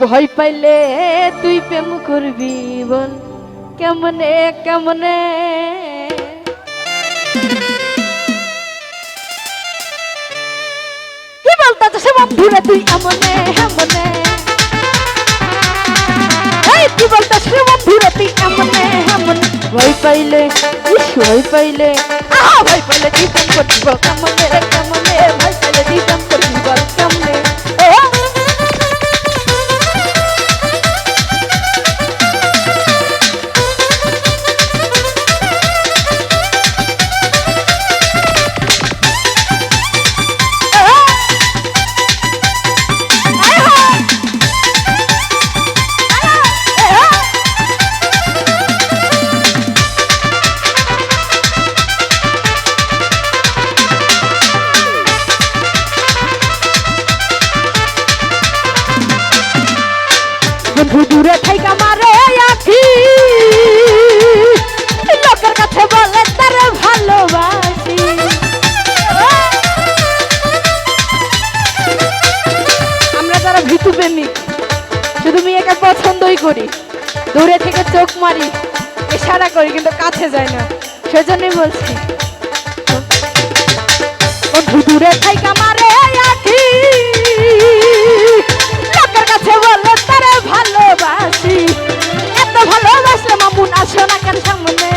ভয় পাইলে তুই প্রেম করবি বল। কেমনে কেমনে? কি বলতো সে বন্ধুরে তুই এমনে এমনে? কি বলতো সে বন্ধুরে তুই এমনে এমনে? ভয় পাইলে ভয় পাইলে ভয় পাইলে প্রেম করবি কেমনে কেমনে? থাইকা মারে আখি। লোকের কাছে বলে, তারে ভালোবাসি। আমরা যারা ভীতু প্রেমিক, শুধু মেয়েকে পছন্দই করি, দূরে থেকে চোখ মারি, ইশারা করি, কিন্তু কাছে যায় না। সেজন্যই বলছি দূরে থাইকা মারে লোকের কাছে বলে তারে ভালোবাসি, এত ভালোবাসলে মামুন আসো না কেন সামনে?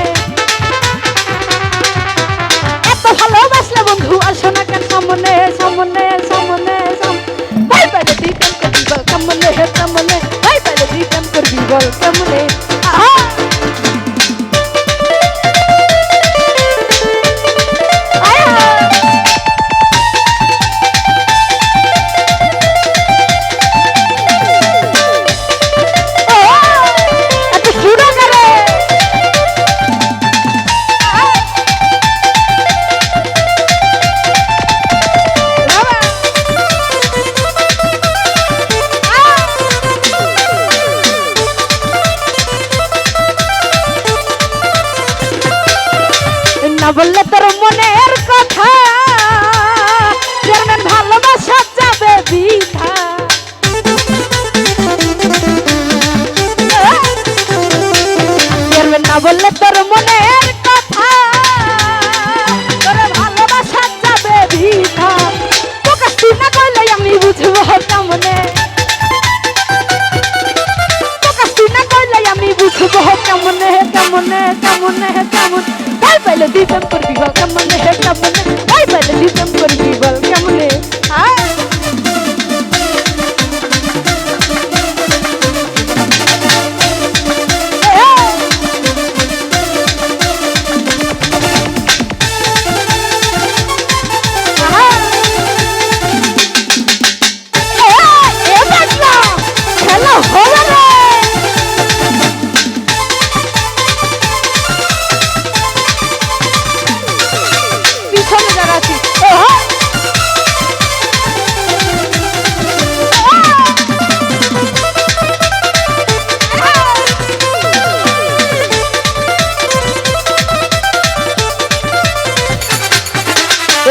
এত ভালোবাসলে বন্ধু আসো না কেন সামনে সামনে সামনে, সাম- ভাই পাইলে তুই কেন করবি বল কেমনে কেমনে ভাই পাইলে তুই করবি বল কেমনে না বললে তোর মনের কথা।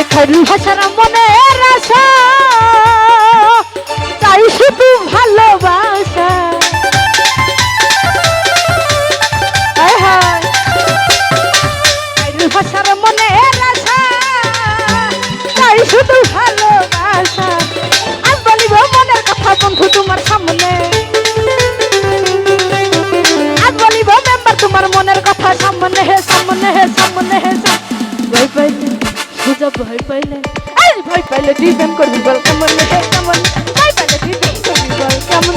এখানে ভাষার মনের আশা। তাই শুধু ভালোবাসা। ভাষার মনের আশা। তাই শুধু ভয় পাইলে এই ভয় পাইলে তুই প্রেম করবি বল কেমন কেমন? ভয় পাইলে তুই করবি বল কেমন?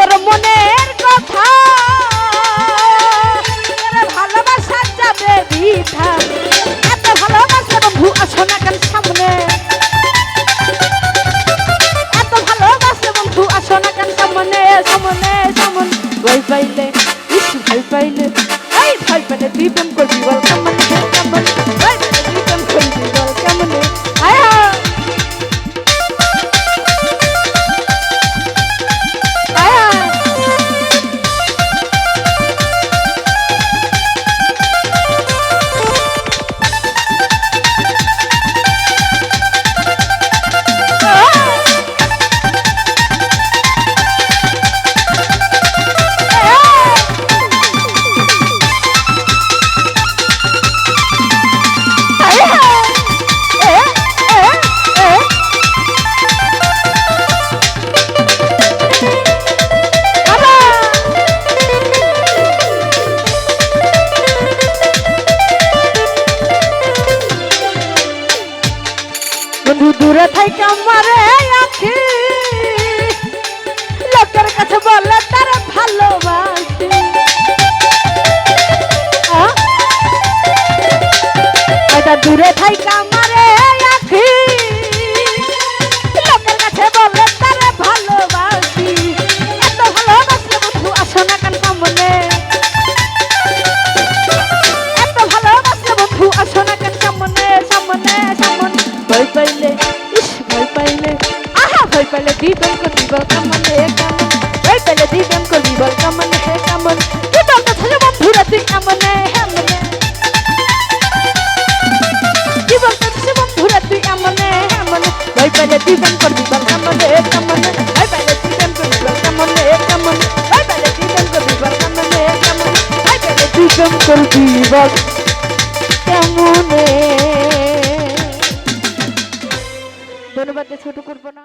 পাইলে ইস ভয় পাইলে এই ভয় পাইলে তুই প্রেম করবি বল দূরে থাইকা ভয় পাইলে দিবেন করবি বল কামনে কামনে ভয় পাইলে দিবেন করবি বল কামনে কামনে ভয় পাইলে দিবেন করবি বল কামনে কামনে ভয় পাইলে দিবেন করবি বল কেমনে ধন্যবাদ, ছোট করব না।